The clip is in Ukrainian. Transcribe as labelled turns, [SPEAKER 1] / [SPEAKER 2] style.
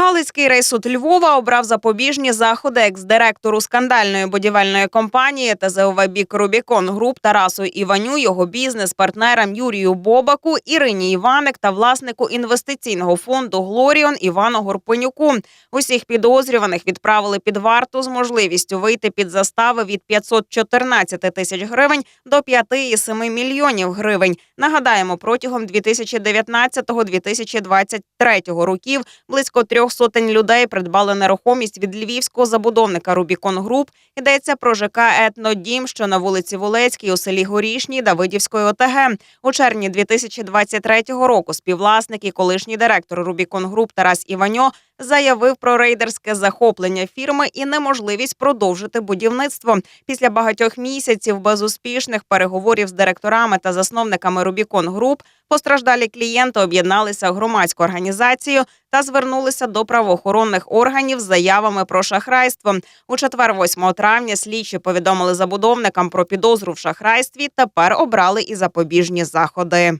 [SPEAKER 1] Галицький райсуд Львова обрав запобіжні заходи екс-директору скандальної будівельної компанії ТЗОВ «Бік Рубікон Груп Тарасу Іваню, його бізнес-партнерам Юрію Бобаку, Ірині Іваник та власнику інвестиційного фонду Глоріон Івану Горпенюку. Усіх підозрюваних відправили під варту з можливістю вийти під застави від 514 тисяч гривень до 5,7 мільйонів гривень. Нагадаємо, протягом 2019-2023 років близько трьох сотень людей придбали нерухомість від львівського забудовника Рубікон Груп. Йдеться про ЖК Етнодім, що на вулиці Волецькій у селі Горішній Давидівської ОТГ. У червні 2023 року співвласник і колишній директор Рубікон Груп Тарас Іваньо заявив про рейдерське захоплення фірми і неможливість продовжити будівництво. Після багатьох місяців безуспішних переговорів з директорами та засновниками Рубікон Груп постраждалі клієнти об'єдналися в громадську організацію та звернулися до правоохоронних органів з заявами про шахрайство. У четвер, 8 травня, слідчі повідомили забудовникам про підозру в шахрайстві. Тепер обрали і запобіжні заходи.